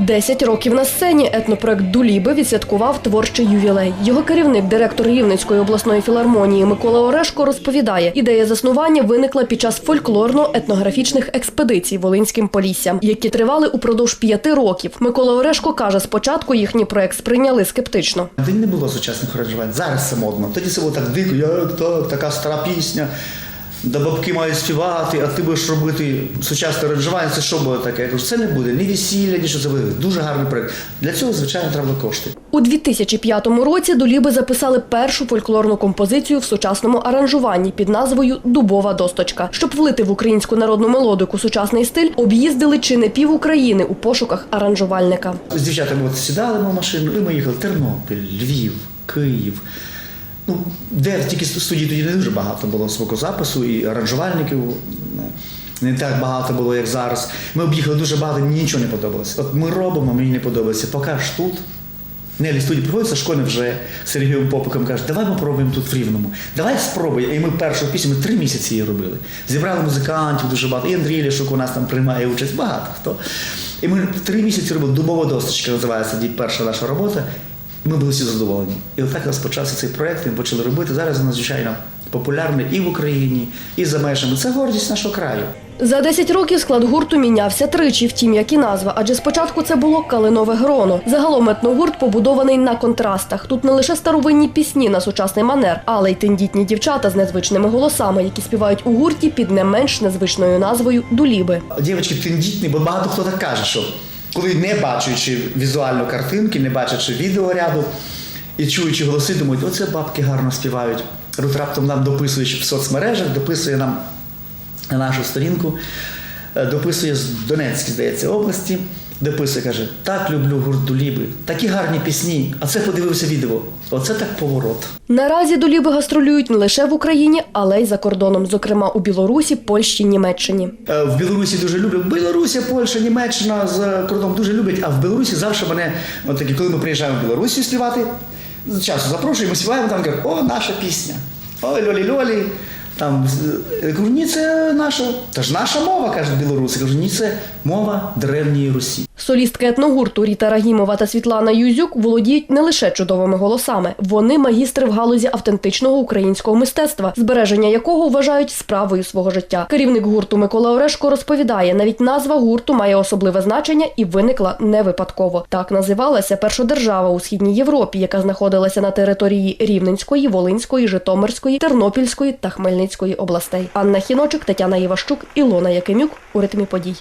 Десять років на сцені етнопроект Дуліби відсвяткував творчий ювілей. Його керівник, директор Рівненської обласної філармонії Микола Орешко, розповідає, ідея заснування виникла під час фольклорно-етнографічних експедицій Волинським Поліссям, які тривали упродовж п'яти років. Микола Орешко каже, спочатку їхній проект сприйняли скептично. Тоді не було сучасних аранжувань. Зараз це модно. Тоді це було так дико, як так, така стара пісня. Де бабки мають співати, а ти будеш робити сучасне аранжування, це що буде таке? Я кажу, це не буде ні весілля, ні що це буде. Дуже гарний проект. Для цього, звичайно, треба кошти. У 2005 році Дуліби записали першу фольклорну композицію в сучасному аранжуванні під назвою Дубова досточка. Щоб влити в українську народну мелодику сучасний стиль, об'їздили чи не пів України у пошуках аранжувальника. З дівчатами от сідали ми в машину, і ми їхали Тернопіль, Львів, Київ. Ну, де тільки студій тоді не дуже багато було звукозапису і аранжувальників. Не так багато було, як зараз. Ми об'їхали дуже багато, мені нічого не подобалося. От ми робимо, мені не подобається. Поки ж тут. Нелі студії приходить Сашко вже з Сергієм Попиком каже, давай ми пробуємо тут в Рівному. Давай спробуємо. І ми першу пісню, ми три місяці її робили. Зібрали музикантів дуже багато. І Андрій Ляшук у нас там приймає участь, багато хто. І ми три місяці робили дубова досточка, називається перша наша робота. Ми були всі задоволені. І отак розпочався цей проєкт, і ми почали робити. Зараз він надзвичайно популярний і в Україні, і за межами. Це гордість нашого краю. За 10 років склад гурту мінявся тричі, втім, як і назва, адже спочатку це було калинове гроно. Загалом етногурт побудований на контрастах. Тут не лише старовинні пісні на сучасний манер, але й тендітні дівчата з незвичними голосами, які співають у гурті під не менш незвичною назвою Дуліби. Дівчатки тендітні, бо багато хто так каже, що коли не бачачи візуально картинки, не бачачи відеоряду і чуючи голоси, думають, оце бабки гарно співають. Тут раптом нам дописує в соцмережах, дописує нам на нашу сторінку, е, дописує з Донецької, здається, області, дописує, каже, так люблю гурт Дуліби, такі гарні пісні, а це подивився відео. Оце так поворот. Наразі Дуліби гастролюють не лише в Україні, але й за кордоном, зокрема у Білорусі, Польщі, Німеччині. Е, В Білорусі дуже люблять. Білорусі, Польща, Німеччина за кордоном дуже люблять, а в Білорусі завжди мене, от такі, коли ми приїжджаємо в Білорусі співати, часу запрошуємо, співаємо, там кажуть, о, наша пісня. Ой, льолі-льолі. Там я кажу, ні, це наша. Та ж наша мова, кажуть білоруси. Я кажу, ні, це мова древньої Русі. Солістки етногурту Ріта Рагімова та Світлана Юзюк володіють не лише чудовими голосами. Вони магістри в галузі автентичного українського мистецтва, збереження якого вважають справою свого життя. Керівник гурту Микола Орешко розповідає, навіть назва гурту має особливе значення і виникла не випадково. Так називалася перша держава у східній Європі, яка знаходилася на території Рівненської, Волинської, Житомирської, Тернопільської та Хмельницької областей. Анна Хіночик, Тетяна Єващук, Ілона Якимюк у ритмі подій.